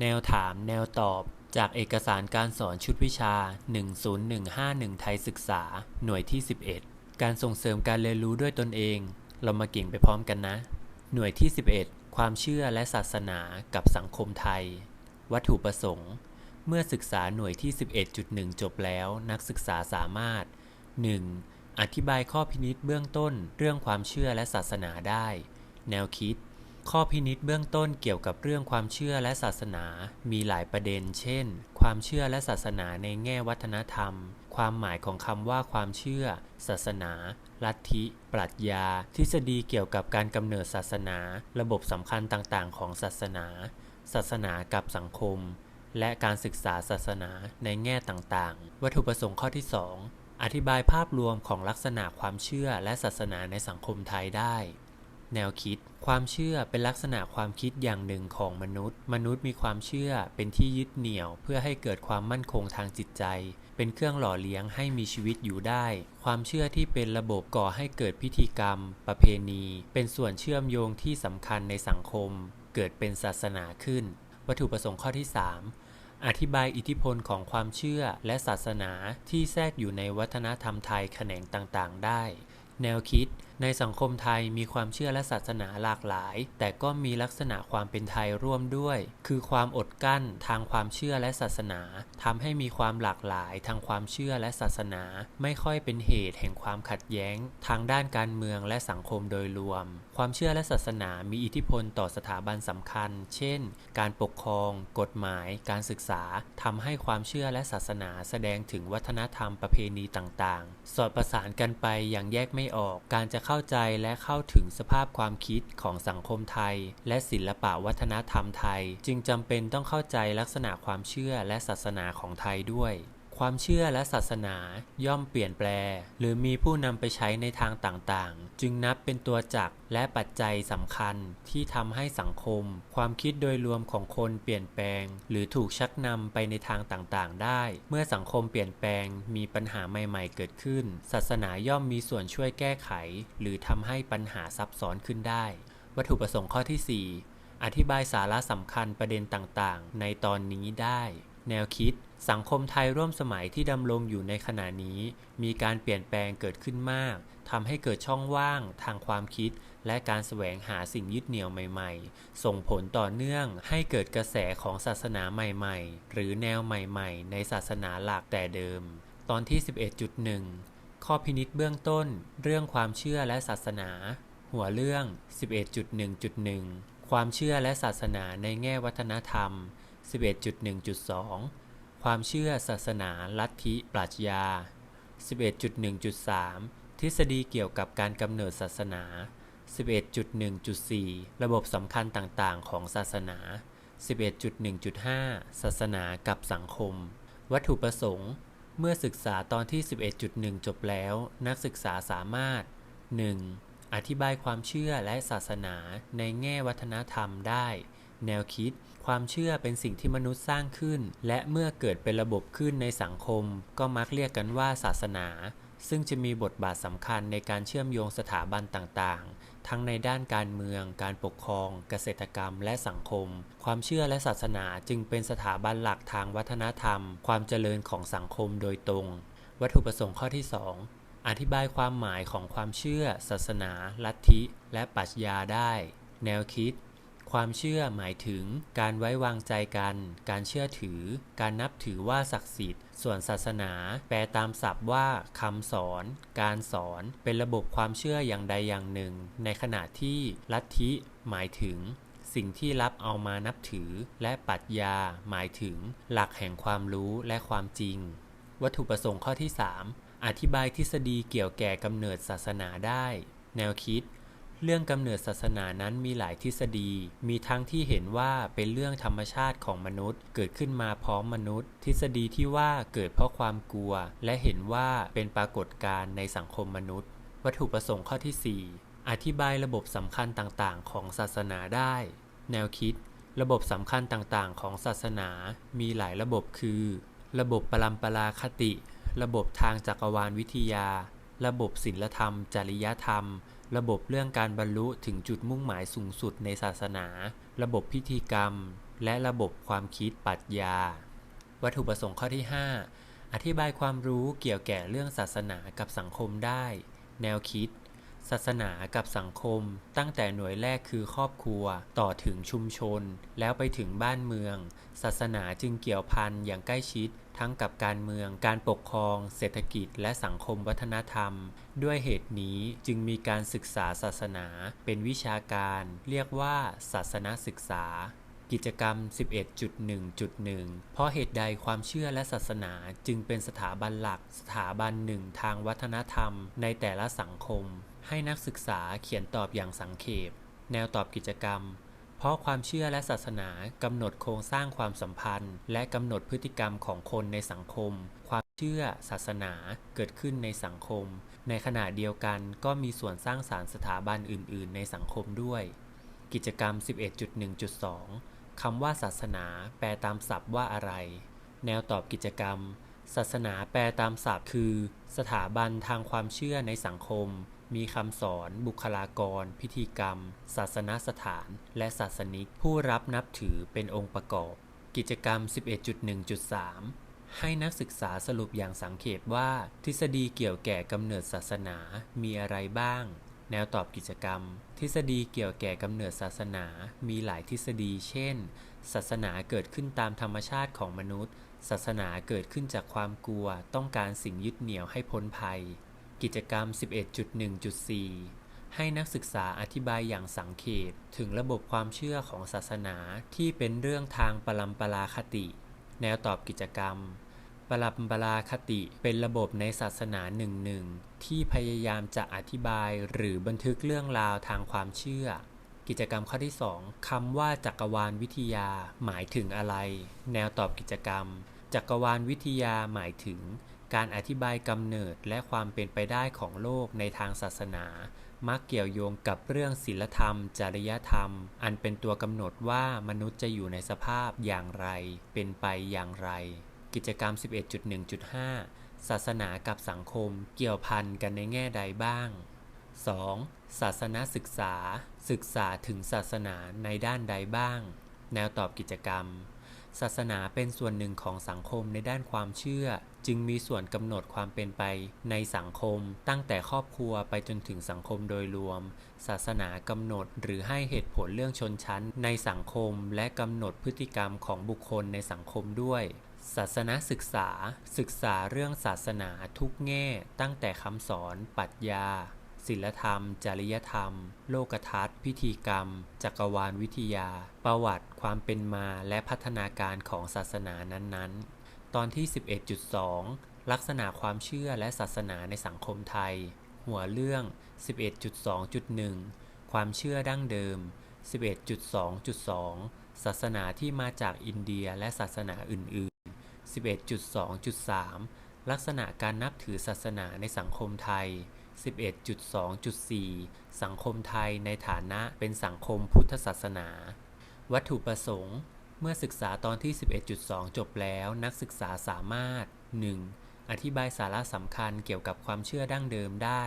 แนวถามแนวตอบ จากเอกสารการสอนชุดวิชา 10151 ไทยศึกษา หน่วยที่ 11 การส่งเสริมการเรียนรู้ด้วยตนเอง เรามาเก่งไปพร้อมกันนะ หน่วยที่ 11 ความเชื่อและศาสนากับสังคมไทย วัตถุประสงค์ เมื่อศึกษาหน่วยที่ 11.1 จบแล้ว นักศึกษาสามารถ 1. อธิบายข้อพินิษเบื้องต้นเรื่องความเชื่อและศาสนาได้ แนวคิด ข้อพินิษเบื้องต้นเกี่ยวกับเรื่องความเชื่อและศาสนา มีหลายประเด็น เช่น ความเชื่อและศาสนาในแง่วัฒนธรรม ความหมายของคำว่าความเชื่อ ศาสนา ลัทธิ ปรัชญา ทฤษฎีเกี่ยวกับการกำเนิดศาสนา ระบบสำคัญต่างๆ ของศาสนา ศาสนากับสังคม และการศึกษาศาสนาในแง่ต่างๆ วัตถุประสงค์ข้อที่ 2 อธิบายภาพรวมของลักษณะความเชื่อและศาสนาในสังคมไทยได้ แนวคิด ความเชื่อเป็นลักษณะความคิดอย่างหนึ่งของมนุษย์ มนุษย์มีความเชื่อเป็นที่ยึดเหนี่ยว เพื่อให้เกิดความมั่นคงทางจิตใจ เป็นเครื่องหล่อเลี้ยงให้มีชีวิตอยู่ได้ ความเชื่อที่เป็นระบบก่อให้เกิดพิธีกรรม ประเพณี เป็นส่วนเชื่อมโยงที่สำคัญในสังคม เกิดเป็นศาสนาขึ้น วัตถุประสงค์ข้อที่ 3อธิบายอิทธิพลของความเชื่อและศาสนาที่แทรกอยู่ในวัฒนธรรมไทยแขนงต่างๆ ได้ แนวคิดในสังคมไทยมีความเชื่อและศาสนาหลากหลาย แต่ก็มีลักษณะความเป็นไทยร่วมด้วย คือความอดกั้นทางความเชื่อและศาสนาทำให้มีความหลากหลายทางความเชื่อและศาสนา ไม่ค่อยเป็นเหตุแห่งความขัดแย้ง ทางด้านการเมืองและสังคมโดยรวม ความเชื่อและศาสนามีอิทธิพลต่อสถาบันสำคัญ เช่น การปกครอง กฎหมาย การศึกษาทำให้ความเชื่อและศาสนาแสดงถึงวัฒนธรรมประเพณีต่างๆ สอดประสานกันไปอย่างแยกไม่ออกการจะเข้าใจและเข้าถึงสภาพความคิดของสังคมไทย และศิลปะวัฒนธรรมไทย จึงจำเป็นต้องเข้าใจลักษณะความเชื่อและศาสนาของไทยด้วย ความเชื่อและศาสนาย่อมเปลี่ยนแปล หรือมีผู้นำไปใช้ในทางต่างๆ จึงนับเป็นตัวจักรและปัจจัยสำคัญที่ทำให้สังคม ความคิดโดยรวมของคนเปลี่ยนแปลง หรือถูกชักนำไปในทางต่างๆ ได้ เมื่อสังคมเปลี่ยนแปลงมีปัญหาใหม่ๆ เกิดขึ้น ศาสนาย่อมมีส่วนช่วยแก้ไข หรือทำให้ปัญหาซับซ้อนขึ้นได้ วัตถุประสงค์ข้อที่ 4 อธิบายสาระสำคัญประเด็นต่างๆ ในตอนนี้ได้ แนวคิด สังคมไทยร่วมสมัยที่ดำรงอยู่ในขณะนี้ มีการเปลี่ยนแปลงเกิดขึ้นมากทำให้เกิดช่องว่างทางความคิด และการแสวงหาสิ่งยึดเหนี่ยวใหม่ ๆ ส่งผลต่อเนื่องให้เกิดกระแสของศาสนาใหม่ๆ หรือแนวใหม่ๆ ในศาสนาหลักแต่เดิม ตอนที่ 11.1 ข้อพินิษเบื้องต้น เรื่องความเชื่อและศาสนา หัวเรื่อง 11.1.1 ความเชื่อและศาสนาในแง่วัฒนธรรม 11.1.2 ความเชื่อศาสนาลัทธิปรัชญา 11.1.3 ทฤษฎีเกี่ยวกับการกำเนิดศาสนา 11.1.4 ระบบสำคัญต่างๆ ของศาสนา 11.1.5 ศาสนากับสังคม วัตถุประสงค์ เมื่อศึกษาตอนที่ 11.1 จบแล้ว นักศึกษาสามารถ 1. อธิบายความเชื่อและศาสนาในแง่วัฒนธรรมได้ แนวคิด ความเชื่อเป็นสิ่งที่มนุษย์สร้างขึ้น และเมื่อเกิดเป็นระบบขึ้นในสังคม ก็มักเรียกกันว่าศาสนา ซึ่งจะมีบทบาทสำคัญในการเชื่อมโยงสถาบันต่างๆ ทั้งในด้านการเมือง การปกครอง เกษตรกรรม และสังคม ความเชื่อและศาสนาจึงเป็นสถาบันหลักทางวัฒนธรรม ความเจริญของสังคมโดยตรง วัตถุประสงค์ข้อที่ 2 อธิบายความหมายของความเชื่อ ศาสนา ลัทธิ และปรัชญาได้ แนวคิด ความเชื่อหมายถึง การไว้วางใจกัน การเชื่อถือ การนับถือว่าศักดิ์สิทธิ์ ส่วนศาสนา แปลตามศัพท์ว่าคำสอน การสอน เป็นระบบความเชื่ออย่างใดอย่างหนึ่ง ในขณะที่ลัทธิหมายถึงสิ่งที่รับเอามานับถือ และปรัชญาหมายถึง หลักแห่งความรู้และความจริง วัตถุประสงค์ข้อที่ 3 อธิบายทฤษฎีเกี่ยวแก่กำเนิดศาสนาได้ แนวคิด เรื่องกำเนิดศาสนานั้นมีหลายทฤษฎี มีทั้งที่เห็นว่าเป็นเรื่องธรรมชาติของมนุษย์ เกิดขึ้นมาพร้อมมนุษย์ ทฤษฎีที่ว่าเกิดเพราะความกลัว และเห็นว่าเป็นปรากฏการณ์ในสังคมมนุษย์ วัตถุประสงค์ข้อที่ 4 อธิบายระบบสำคัญต่างๆ ของศาสนาได้ แนวคิด ระบบสำคัญต่างๆ ของศาสนา มีหลายระบบคือ ระบบปรัมปราคติ ระบบทางจักรวาลวิทยา ระบบศีลธรรม จริยธรรม ระบบเรื่องการบรรลุถึงจุดมุ่งหมายสูงสุดในศาสนา ระบบพิธีกรรม และระบบความคิดปรัชญา วัตถุประสงค์ข้อที่ 5 อธิบายความรู้เกี่ยวแก่เรื่องศาสนากับสังคมได้ แนวคิด ศาสนากับสังคม ตั้งแต่หน่วยแรกคือครอบครัว ต่อถึงชุมชน แล้วไปถึงบ้านเมือง ศาสนาจึงเกี่ยวพันอย่างใกล้ชิด ทั้งกับการเมือง การปกครอง เศรษฐกิจ และสังคมวัฒนธรรม ด้วยเหตุนี้จึงมีการศึกษาศาสนา เป็นวิชาการ เรียกว่า ศาสนศึกษา กิจกรรม 11.1.1 เพราะเหตุใดความเชื่อและศาสนาจึงเป็นสถาบันหลัก สถาบันหนึ่งทางวัฒนธรรม ในแต่ละสังคม ให้นักศึกษาเขียนตอบอย่างสังเขป แนวตอบกิจกรรม เพราะความเชื่อและศาสนากำหนดโครงสร้างความสัมพันธ์ และกำหนดพฤติกรรมของคนในสังคม ความเชื่อศาสนาเกิดขึ้นในสังคม ในขณะเดียวกันก็มีส่วนสร้างสารรค์สถาบันอื่น ๆ ในสังคมด้วย กิจกรรม 11.1.2 คำว่าศาสนาแปลตามศัพท์ว่าอะไร แนวตอบกิจกรรม ศาสนาแปลตามศัพท์คือ สถาบันทางความเชื่อในสังคม มีคำสอน บุคลากร พิธีกรรม ศาสนสถาน และศาสนิก ผู้รับนับถือเป็นองค์ประกอบ กิจกรรม 11.1.3 ให้นักศึกษาสรุปอย่างสังเขปว่า ทฤษฎีเกี่ยวแก่กำเนิดศาสนามีอะไรบ้าง แนวตอบกิจกรรม ทฤษฎีเกี่ยวแก่กำเนิดศาสนามีหลายทฤษฎี เช่น ศาสนาเกิดขึ้นตามธรรมชาติของมนุษย์ ศาสนาเกิดขึ้นจากความกลัว ต้องการสิ่งยึดเหนี่ยวให้พ้นภัย กิจกรรม 11.1.4 ให้นักศึกษาอธิบายอย่างสังเขปถึงระบบความเชื่อของศาสนาที่เป็นเรื่องทางปรัมปราคติ แนวตอบกิจกรรม ปรัมปราคติเป็นระบบในศาสนาหนึ่งหนึ่งที่พยายามจะอธิบายหรือบันทึกเรื่องราวทางความเชื่อ กิจกรรมข้อที่ 2คำว่าจักรวาลวิทยาหมายถึงอะไร แนวตอบกิจกรรม จักรวาลวิทยาหมายถึง การอธิบายกำเนิดและความเป็นไปได้ของโลกในทางศาสนา มักเกี่ยวโยงกับเรื่องศีลธรรม จริยธรรม อันเป็นตัวกำหนดว่ามนุษย์จะอยู่ในสภาพอย่างไร เป็นไปอย่างไร กิจกรรม 11.1.5 ศาสนากับสังคมเกี่ยวพันกันในแง่ใดบ้าง 2. ศาสนาศึกษา ศึกษาถึงศาสนาในด้านใดบ้าง แนวตอบกิจกรรม ศาสนาเป็นส่วนหนึ่งของสังคมในด้านความเชื่อ จึงมีส่วนกำหนดความเป็นไปในสังคม ตั้งแต่ครอบครัวไปจนถึงสังคมโดยรวม ศาสนากำหนดหรือให้เหตุผลเรื่องชนชั้นในสังคม และกำหนดพฤติกรรมของบุคคลในสังคมด้วยศาสนาศึกษา ศึกษาเรื่องศาสนาทุกแง่ตั้งแต่คำสอนปรัชญา ศีลธรรม จริยธรรม โลกทัศน์ พิธีกรรม จักรวาลวิทยา ประวัติ ความเป็นมาและพัฒนาการของศาสนานั้นๆ ตอนที่ 11.2 ลักษณะความเชื่อและศาสนาในสังคมไทย หัวเรื่อง 11.2.1 ความเชื่อดั้งเดิม 11.2.2 ศาสนาที่มาจากอินเดียและศาสนาอื่น ๆ 11.2.3 ลักษณะการนับถือศาสนาในสังคมไทย 11.2.4 สังคมไทยในฐานะเป็นสังคมพุทธศาสนา วัตถุประสงค์ เมื่อศึกษาตอนที่ 11.2 จบแล้วนักศึกษาสามารถ 1. อธิบายสาระสำคัญเกี่ยวกับความเชื่อดั้งเดิมได้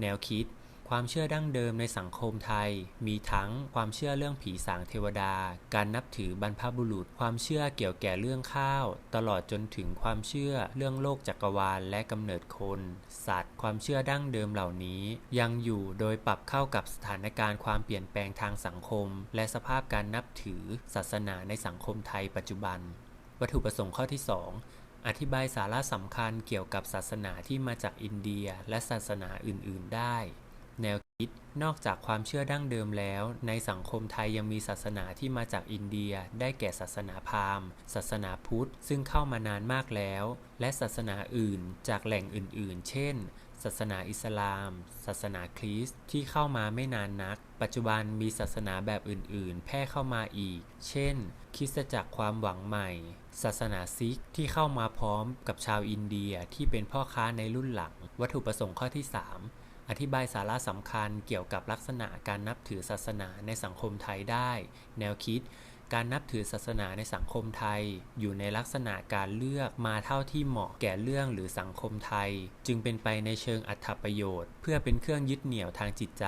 แนวคิด ความเชื่อดั้งเดิมในสังคมไทย มีทั้งความเชื่อเรื่องผีสางเทวดา การนับถือบรรพบุรุษ ความเชื่อเกี่ยวแก่เรื่องข้าว ตลอดจนถึงความเชื่อเรื่องโลกจักรวาลและกำเนิดคน สัตว์ ความเชื่อดั้งเดิมเหล่านี้ ยังอยู่โดยปรับเข้ากับสถานการณ์ความเปลี่ยนแปลงทางสังคม และสภาพการนับถือศาสนาในสังคมไทยปัจจุบัน วัตถุประสงค์ข้อที่ 2อธิบายสาระสำคัญเกี่ยวกับศาสนาที่มาจากอินเดียและศาสนาอื่น ๆ ได้ แนวคิด นอกจากความเชื่อดั้งเดิมแล้ว ในสังคมไทยยังมีศาสนาที่มาจากอินเดีย ได้แก่ศาสนาพราหมณ์ ศาสนาพุทธ ซึ่งเข้ามานานมากแล้ว และศาสนาอื่นจากแหล่งอื่น ๆ เช่น ศาสนาอิสลาม ศาสนาคริสต์ที่เข้ามาไม่นานนัก ปัจจุบันมีศาสนาแบบอื่น ๆ แพร่เข้ามาอีก เช่น คริสตจักรความหวังใหม่ ศาสนาซิกที่เข้ามาพร้อมกับชาวอินเดียที่เป็นพ่อค้าในรุ่นหลัง วัตถุประสงค์ข้อที่ 3 อธิบายสาระสำคัญเกี่ยวกับลักษณะการนับถือศาสนาในสังคมไทยได้ แนวคิด การนับถือศาสนาในสังคมไทย อยู่ในลักษณะการเลือกมาเท่าที่เหมาะแก่เรื่องหรือสังคมไทย จึงเป็นไปในเชิงอัตประโยชน์ เพื่อเป็นเครื่องยึดเหนี่ยวทางจิตใจ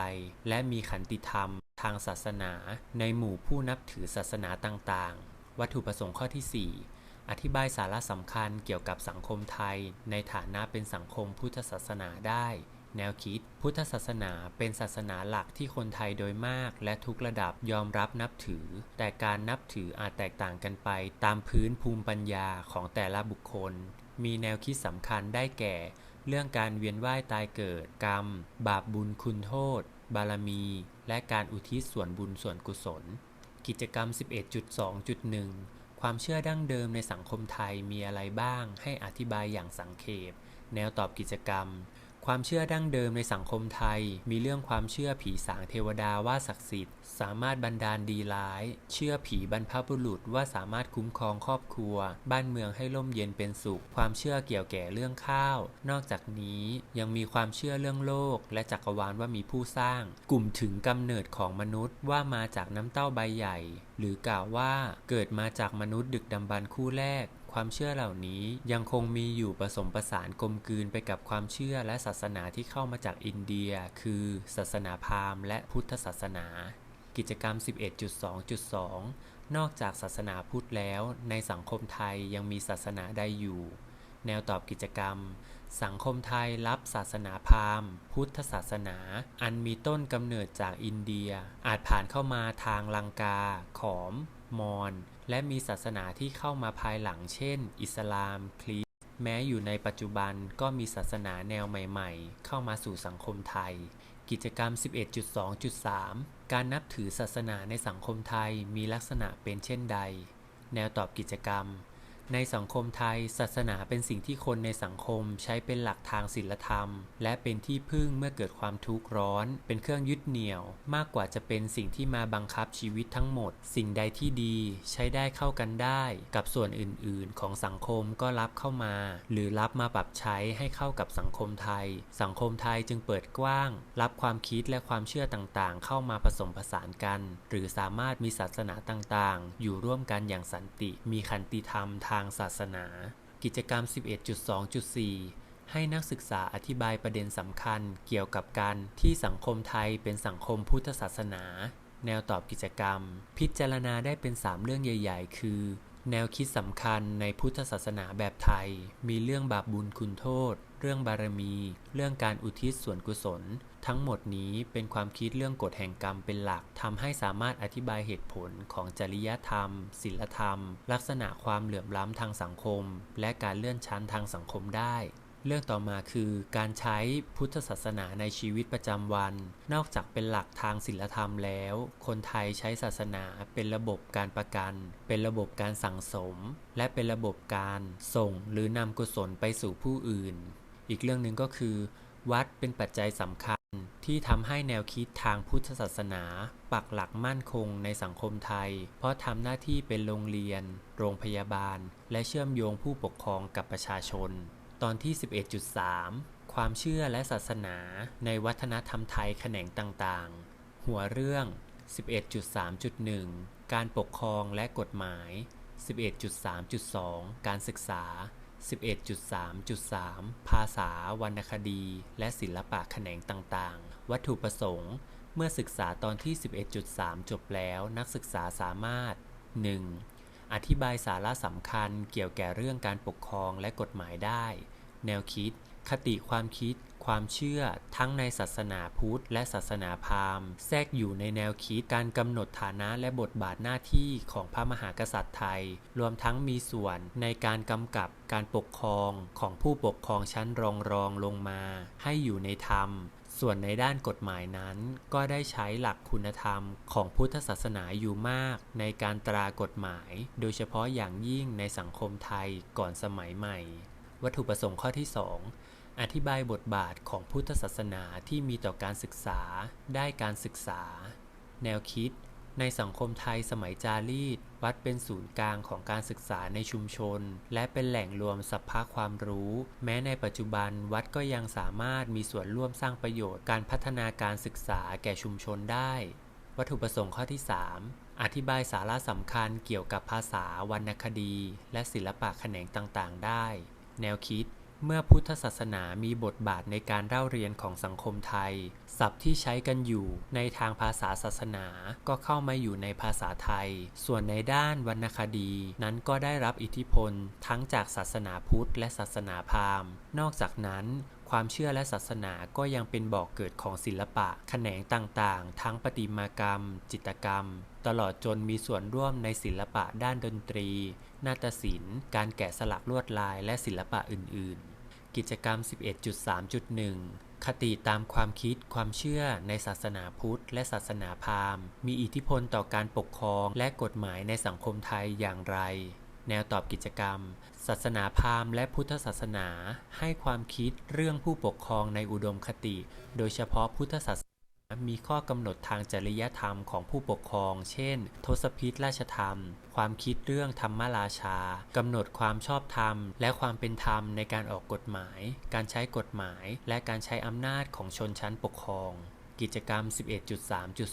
และมีขันติธรรม ทางศาสนา ในหมู่ผู้นับถือศาสนาต่างๆ วัตถุประสงค์ข้อที่ 4อธิบายสาระสำคัญเกี่ยวกับสังคมไทย ในฐานะเป็นสังคมพุทธศาสนาได้ แนวคิด พุทธศาสนาเป็นศาสนาหลักที่คนไทยโดยมาก และทุกระดับยอมรับนับถือ แต่การนับถืออาจแตกต่างกันไป ตามพื้นภูมิปัญญาของแต่ละบุคคล มีแนวคิดสำคัญได้แก่ เรื่องการเวียนว่ายตายเกิดกรรม บาปบุญคุณโทษ บารมี และการอุทิศส่วนบุญส่วนกุศล กิจกรรม 11.2.1ความเชื่อดั้งเดิมในสังคมไทยมีอะไรบ้าง ให้อธิบายอย่างสังเขป แนวตอบกิจกรรม ความเชื่อดั้งเดิมในสังคมไทย มีเรื่องความเชื่อผีสางเทวดาว่าศักดิ์สิทธิ์ สามารถบันดาลดีร้าย เชื่อผีบรรพบุรุษว่าสามารถคุ้มครองครอบครัว บ้านเมืองให้ร่มเย็นเป็นสุข ความเชื่อเกี่ยวแก่เรื่องข้าว นอกจากนี้ยังมีความเชื่อเรื่องโลก และจักรวาลว่ามีผู้สร้าง กลุ่มถึงกำเนิดของมนุษย์ว่ามาจากน้ำเต้าใบใหญ่ หรือกล่าวว่าเกิดมาจากมนุษย์ดึกดำบรรคู่แรก ความเชื่อเหล่านี้ยังคงมีอยู่ผสมผสานกลมกลืนไปกับความเชื่อและศาสนาที่เข้ามาจากอินเดีย คือศาสนาพราหมณ์และพุทธศาสนา กิจกรรม 11.2.2 นอกจากศาสนาพุทธแล้ว ในสังคมไทยยังมีศาสนาใดอยู่ แนวตอบกิจกรรม สังคมไทยรับศาสนาพราหมณ์ พุทธศาสนา อันมีต้นกำเนิดจากอินเดีย อาจผ่านเข้ามาทางลังกา ขอม มอญ และมีศาสนาที่เข้ามาภายหลังเช่น อิสลาม คริสต์แม้อยู่ในปัจจุบันก็มีศาสนาแนวใหม่ๆ เข้ามาสู่สังคมไทย กิจกรรม 11.2.3 การนับถือศาสนาในสังคมไทยมีลักษณะเป็นเช่นใด แนวตอบกิจกรรม ในสังคมไทย ศาสนาเป็นสิ่งที่คนในสังคมใช้เป็นหลักทางศีลธรรม และเป็นที่พึ่งเมื่อเกิดความทุกข์ร้อน เป็นเครื่องยึดเหนี่ยว มากกว่าจะเป็นสิ่งที่มาบังคับชีวิตทั้งหมด สิ่งใดที่ดีใช้ได้เข้ากันได้ กับส่วนอื่น ๆ ของสังคมก็รับเข้ามา หรือรับมาปรับใช้ให้เข้ากับสังคมไทย สังคมไทยจึงเปิดกว้าง รับความคิดและความเชื่อต่างๆ เข้ามาผสมผสานกัน หรือสามารถมีศาสนาต่างๆ อยู่ร่วมกันอย่างสันติ มีขันติธรรมางศาสนา กิจกรรม 11.2.4 ให้นักศึกษาอธิบายประเด็นสำคัญเกี่ยวกับการที่สังคมไทยเป็นสังคมพุทธศาสนา แนวตอบกิจกรรม พิจารณาได้เป็น 3 เรื่องใหญ่ ๆ คือ แนวคิดสำคัญในพุทธศาสนาแบบไทย มีเรื่องบาปบุญคุณโทษ เรื่องบารมี เรื่องการอุทิศส่วนกุศล ทั้งหมดนี้เป็นความคิดเรื่องกฎแห่งกรรมเป็นหลักทำให้สามารถอธิบายเหตุผลของจริยธรรม ศีลธรรม ลักษณะความเหลื่อมล้ำทางสังคม และการเลื่อนชั้นทางสังคมได้เรื่องต่อมาคือการใช้พุทธศาสนาในชีวิตประจำวัน นอกจากเป็นหลักทางศีลธรรมแล้ว คนไทยใช้ศาสนาเป็นระบบการประกัน เป็นระบบการสั่งสม และเป็นระบบการส่งหรือนำกุศลไปสู่ผู้อื่น อีกเรื่องหนึ่งก็คือ วัดเป็นปัจจัยสำคัญที่ทำให้แนวคิดทางพุทธศาสนา ปักหลักมั่นคงในสังคมไทย เพราะทำหน้าที่เป็นโรงเรียน โรงพยาบาล และเชื่อมโยงผู้ปกครองกับประชาชน ตอนที่ 11.3 ความเชื่อและศาสนาในวัฒนธรรมไทยแขนงต่างๆ หัวเรื่อง 11.3.1 การปกครองและกฎหมาย 11.3.2 การศึกษา 11.3.3 ภาษา วรรณคดี และศิลปะแขนงต่างๆ วัตถุประสงค์ เมื่อศึกษาตอนที่ 11.3 จบแล้วนักศึกษาสามารถ 1. อธิบายสาระสำคัญเกี่ยวแก่เรื่องการปกครองและกฎหมายได้ แนวคิด คติความคิด ความเชื่อ ทั้งในศาสนาพุทธและศาสนาพราหมณ์ แทรกอยู่ในแนวคิดการกำหนดฐานะและบทบาทหน้าที่ของพระมหากษัตริย์ไทย รวมทั้งมีส่วนในการกำกับการปกครองของผู้ปกครองชั้นรองรองลงมา ให้อยู่ในธรรม ส่วนในด้านกฎหมายนั้น ก็ได้ใช้หลักคุณธรรมของพุทธศาสนาอยู่มาก ในการตรากฎหมาย โดยเฉพาะอย่างยิ่งในสังคมไทยก่อนสมัยใหม่ วัตถุประสงค์ข้อที่ 2 อธิบายบทบาทของพุทธศาสนาที่มีต่อการศึกษา ได้การศึกษา แนวคิด ในสังคมไทยสมัยจารีต วัดเป็นศูนย์กลางของการศึกษาในชุมชน และเป็นแหล่งรวมสัพพะความรู้ แม้ในปัจจุบันวัดก็ยังสามารถมีส่วนร่วมสร้างประโยชน์การพัฒนาการศึกษาแก่ชุมชนได้ วัตถุประสงค์ข้อที่ 3 อธิบายสาระสำคัญเกี่ยวกับภาษาวรรณคดี และศิลปะแขนงต่างๆ ได้ แนวคิด เมื่อพุทธศาสนามีบทบาทในการเล่าเรียนของสังคมไทย ศัพท์ที่ใช้กันอยู่ในทางภาษาศาสนาก็เข้ามาอยู่ในภาษาไทย ส่วนในด้านวรรณคดี นั้นก็ได้รับอิทธิพล ทั้งจากศาสนาพุทธและศาสนาพราหมณ์ นอกจากนั้นความเชื่อและศาสนาก็ยังเป็นบ่อกเกิดของศิลปะ แขนงต่างๆ ทั้งประติมากรรม จิตรกรรม ตลอดจนมีส่วนร่วมในศิลปะด้านดนตรี นาฏศิลป์ การแกะสลักลวดลายและศิลปะอื่น ๆ กิจกรรม 11.3.1 คติตามความคิดความเชื่อในศาสนาพุทธ และศาสนาพราหมณ์ มีอิทธิพลต่อการปกครองและกฎหมายในสังคมไทยอย่างไร แนวตอบกิจกรรม ศาสนาพราหมณ์และพุทธศาสนาให้ความคิดเรื่องผู้ปกครองในอุดมคติ โดยเฉพาะพุทธศาสนา มีข้อกำหนดทางจริยธรรมของผู้ปกครอง เช่น ทศพิธราชธรรม ความคิดเรื่องธรรมราชากำหนดความชอบธรรม และความเป็นธรรมในการออกกฎหมาย การใช้กฎหมาย และการใช้อำนาจของชนชั้นปกครอง กิจกรรม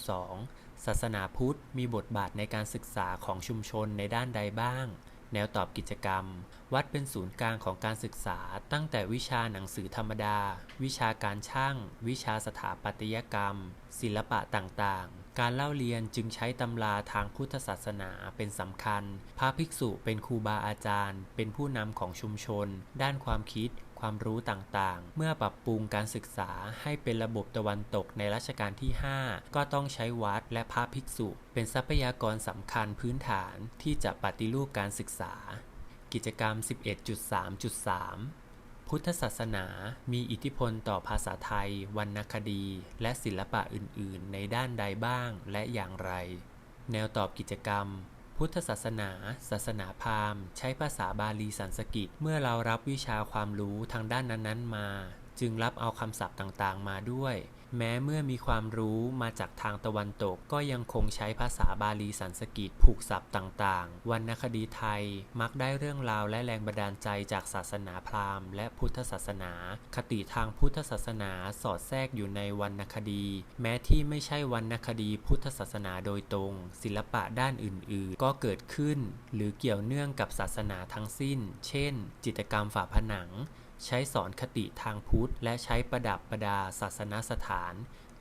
11.3.2 ศาสนาพุทธมีบทบาทในการศึกษาของชุมชนในด้านใดบ้าง แนวตอบกิจกรรม วัดเป็นศูนย์กลางของการศึกษา ตั้งแต่วิชาหนังสือธรรมดา วิชาการช่าง วิชาสถาปัตยกรรม ศิลปะต่างๆ การเล่าเรียนจึงใช้ตำราทางพุทธศาสนาเป็นสำคัญ พระภิกษุเป็นครูบาอาจารย์ เป็นผู้นำของชุมชน ด้านความคิด ความรู้ต่างๆ เมื่อปรับปรุงการศึกษาให้เป็นระบบตะวันตกในรัชกาลที่ 5 ก็ต้องใช้วัดและพระภิกษุ เป็นทรัพยากรสำคัญพื้นฐานที่จะปฏิรูปการศึกษา กิจกรรม 11.3.3พุทธศาสนามีอิทธิพลต่อภาษาไทย วรรณคดี และศิลปะอื่น ๆ ในด้านใดบ้างและอย่างไร แนวตอบกิจกรรม พุทธศาสนา ศาสนาพราหมณ์ ใช้ภาษาบาลีสันสกฤตเมื่อเรารับวิชาความรู้ทางด้านนั้นๆมา จึงรับเอาคำศัพท์ต่างๆ มาด้วย แม้เมื่อมีความรู้มาจากทางตะวันตกก็ยังคงใช้ภาษาบาลีสันสกฤตผูกศัพท์ต่างๆ วรรณคดีไทยมักได้เรื่องราวและแรงบันดาลใจจากศาสนาพราหมณ์ และพุทธศาสนา คติทางพุทธศาสนาสอดแทรกอยู่ในวรรณคดี แม้ที่ไม่ใช่วรรณคดีพุทธศาสนาโดยตรง ศิลปะด้านอื่นๆ ก็เกิดขึ้น หรือเกี่ยวเนื่องกับศาสนาทั้งสิ้น เช่น จิตรกรรมฝาผนัง ใช้สอนคติทางพุทธ และใช้ประดับประดาศาสนสถาน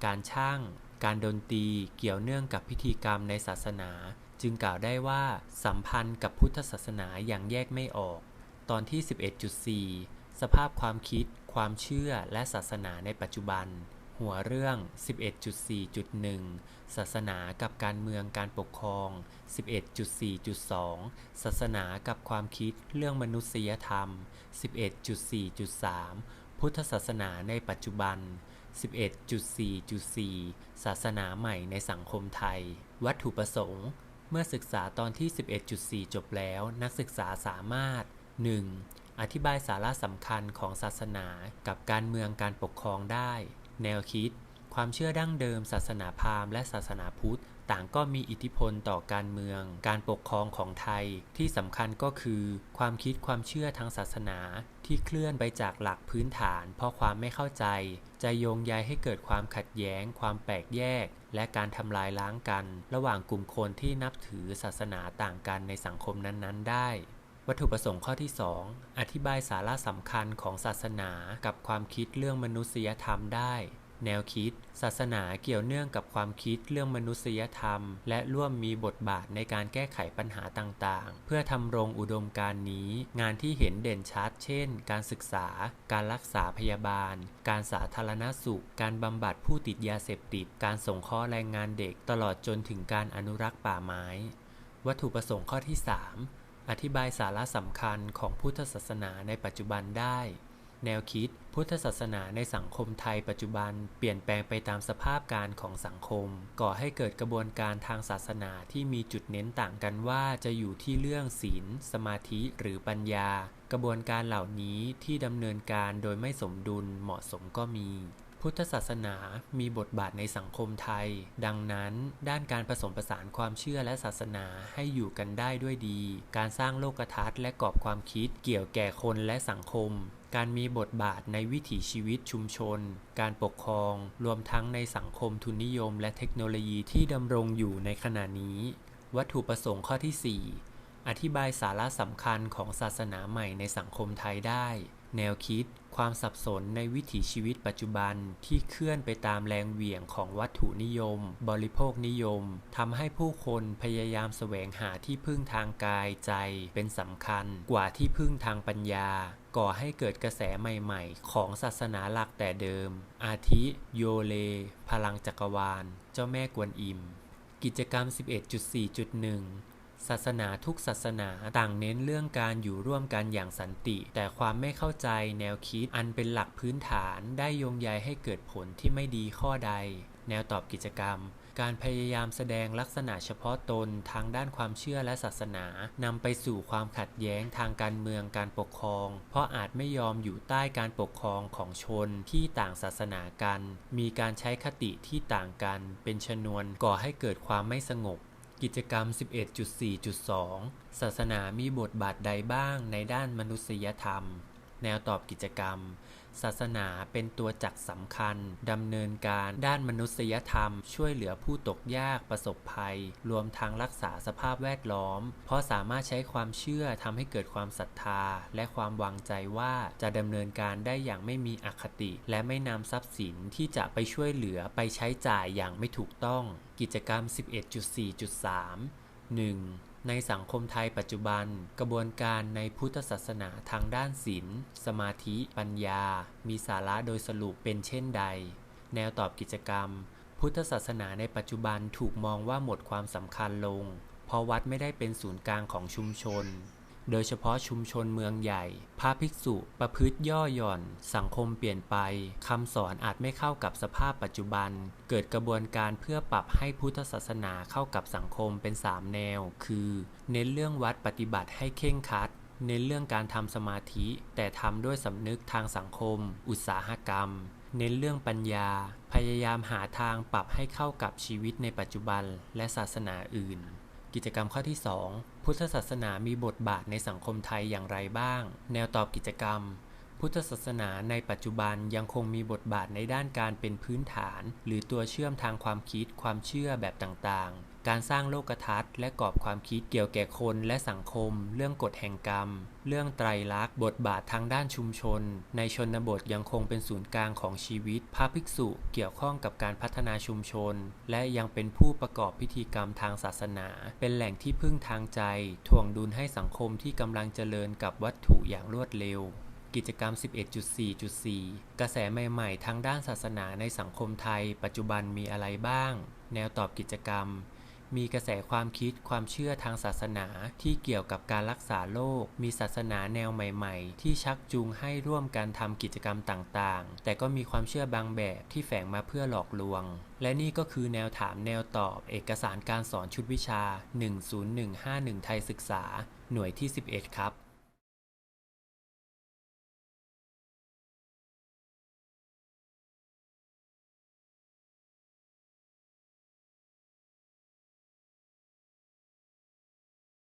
การช่าง การดนตรีเกี่ยวเนื่องกับพิธีกรรมในศาสนา จึงกล่าวได้ว่าสัมพันธ์กับพุทธศาสนาอย่างแยกไม่ออก ตอนที่ 11.4 สภาพความคิด ความเชื่อและศาสนาในปัจจุบัน หัวเรื่อง 11.4.1 ศาสนากับการเมืองการปกครอง 11.4.2 ศาสนากับความคิดเรื่องมนุษยธรรม 11.4.3 พุทธศาสนาในปัจจุบัน 11.4.4 ศาสนาใหม่ในสังคมไทย วัตถุประสงค์ เมื่อศึกษาตอนที่ 11.4 จบแล้ว นักศึกษาสามารถ 1. อธิบายสาระสำคัญของศาสนากับการเมืองการปกครองได้ แนวคิด ความเชื่อดั้งเดิม ศาสนาพราหมณ์และศาสนาพุทธ ต่างก็มีอิทธิพลต่อการเมือง การปกครองของไทย ที่สำคัญก็คือ ความคิดความเชื่อทางศาสนา ที่เคลื่อนไปจากหลักพื้นฐาน เพราะความไม่เข้าใจ จะโยงใยให้เกิดความขัดแย้ง ความแปลกแยก และการทำลายล้างกัน ระหว่างกลุ่มคนที่นับถือศาสนาต่างกันในสังคมนั้น ๆ ได้ วัตถุประสงค์ข้อที่ 2 อธิบายสาระสำคัญของศาสนากับความคิดเรื่องมนุษยธรรมได้ แนวคิด ศาสนาเกี่ยวเนื่องกับความคิดเรื่องมนุษยธรรม และร่วมมีบทบาทในการแก้ไขปัญหาต่างๆ เพื่อทำรงอุดมการณ์นี้ งานที่เห็นเด่นชัด เช่น การศึกษา การรักษาพยาบาล การสาธารณสุข การบำบัดผู้ติดยาเสพติด การส่งข้อแรงงานเด็กตลอดจนถึงการอนุรักษ์ป่าไม้ วัตถุประสงค์ข้อที่ 3 อธิบายสาระสำคัญของพุทธศาสนาในปัจจุบันได้ แนวคิดพุทธศาสนาในสังคมไทยปัจจุบันเปลี่ยนแปลงไปตามสภาพการของสังคม ก่อให้เกิดกระบวนการทางศาสนาที่มีจุดเน้นต่างกันว่าจะอยู่ที่เรื่องศีล สมาธิหรือปัญญา กระบวนการเหล่านี้ที่ดำเนินการโดยไม่สมดุลเหมาะสมก็มี พุทธศาสนามีบทบาทในสังคมไทย ดังนั้น ด้านการผสมผสานความเชื่อและศาสนาให้อยู่กันได้ด้วยดี การสร้างโลกทัศน์และกรอบความคิดเกี่ยวแก่คนและสังคม การมีบทบาทในวิถีชีวิตชุมชน การปกครอง รวมทั้งในสังคมทุนนิยม และเทคโนโลยีที่ดำรงอยู่ในขณะนี้ วัตถุประสงค์ข้อที่ 4 อธิบายสาระสำคัญของศาสนาใหม่ในสังคมไทยได้ แนวคิดความสับสนในวิถีชีวิตปัจจุบันที่เคลื่อนไปตามแรงเหวี่ยงของวัตถุนิยม บริโภคนิยมทำให้ผู้คนพยายามแสวงหาที่พึ่งทางกายใจเป็นสำคัญกว่าที่พึ่งทางปัญญา ก่อให้เกิดกระแสใหม่ๆ ของศาสนาหลักแต่เดิม อาทิ โยเล พลังจักรวาล เจ้าแม่กวนอิม กิจกรรม 11.4.1 ศาสนาทุกศาสนาต่างเน้นเรื่องการอยู่ร่วมกันอย่างสันติ แต่ความไม่เข้าใจแนวคิดอันเป็นหลักพื้นฐานได้โยงใยให้เกิดผลที่ไม่ดีข้อใด แนวตอบกิจกรรม การพยายามแสดงลักษณะเฉพาะตนทางด้านความเชื่อและศาสนานำไปสู่ความขัดแย้งทางการเมืองการปกครอง เพราะอาจไม่ยอมอยู่ใต้การปกครองของชนที่ต่างศาสนากัน มีการใช้คติที่ต่างกัน เป็นชนวนก่อให้เกิดความไม่สงบ กิจกรรม 11.4.2 ศาสนามีบทบาทใดบ้างในด้านมนุษยธรรม แนวตอบกิจกรรม ศาสนาเป็นตัวจักสำคัญดำเนินการด้านมนุษยธรรม ช่วยเหลือผู้ตกยากประสบภัย รวมทั้งรักษาสภาพแวดล้อม เพราะสามารถใช้ความเชื่อทำให้เกิดความศรัทธา และความวางใจว่าจะดำเนินการได้อย่างไม่มีอคติ และไม่นำทรัพย์สินที่จะไปช่วยเหลือไปใช้จ่ายอย่างไม่ถูกต้อง กิจกรรม 11.4.3 1. ในสังคมไทยปัจจุบัน กระบวนการในพุทธศาสนาทางด้านศีลสมาธิ ปัญญา มีสาระโดยสรุปเป็นเช่นใด แนวตอบกิจกรรม พุทธศาสนาในปัจจุบันถูกมองว่าหมดความสำคัญลง เพราะวัดไม่ได้เป็นศูนย์กลางของชุมชน โดยเฉพาะชุมชนเมืองใหญ่ พระภิกษุประพฤติย่อหย่อน สังคมเปลี่ยนไปคำสอนอาจไม่เข้ากับสภาพปัจจุบัน เกิดกระบวนการเพื่อปรับให้พุทธศาสนาเข้ากับสังคมเป็น 3 แนว คือ เน้นเรื่องวัดปฏิบัติให้เข่งคัดเน้นเรื่องการทำสมาธิ แต่ทำด้วยสำนึกทางสังคม อุตสาหกรรม เน้นเรื่องปัญญา พยายามหาทางปรับให้เข้ากับชีวิตในปัจจุบันและศาสนาอื่น กิจกรรมข้อที่ 2 พุทธศาสนามีบทบาทในสังคมไทยอย่างไรบ้าง แนวตอบกิจกรรม พุทธศาสนาในปัจจุบันยังคงมีบทบาทในด้านการเป็นพื้นฐาน หรือตัวเชื่อมทางความคิดความเชื่อแบบต่างๆ การสร้างโลกทัศน์และกรอบความคิดเกี่ยวแก่คนและสังคม เรื่องกฎแห่งกรรม เรื่องไตรลักษณ์ บทบาททางด้านชุมชน ในชนบทยังคงเป็นศูนย์กลางของชีวิต พระภิกษุเกี่ยวข้องกับการพัฒนาชุมชน และยังเป็นผู้ประกอบพิธีกรรมทางศาสนา เป็นแหล่งที่พึ่งทางใจถ่วงดุลให้สังคมที่กำลังเจริญกับวัตถุอย่างรวดเร็วกิจกรรม 11.4.4 กระแสใหม่ ๆ ทางด้านศาสนาในสังคมไทย ปัจจุบันมีอะไรบ้าง แนวตอบกิจกรรม มีกระแสความคิดความเชื่อทางศาสนาที่เกี่ยวกับการรักษาโรค มีศาสนาแนวใหม่ ๆ ที่ชักจูงให้ร่วมกันทำกิจกรรมต่างๆ แต่ก็มีความเชื่อบางแบบที่แฝงมาเพื่อหลอกลวง และนี่ก็คือแนวถามแนวตอบเอกสารการสอนชุดวิชา 10151 ไทยศึกษา หน่วยที่ 11 ครับ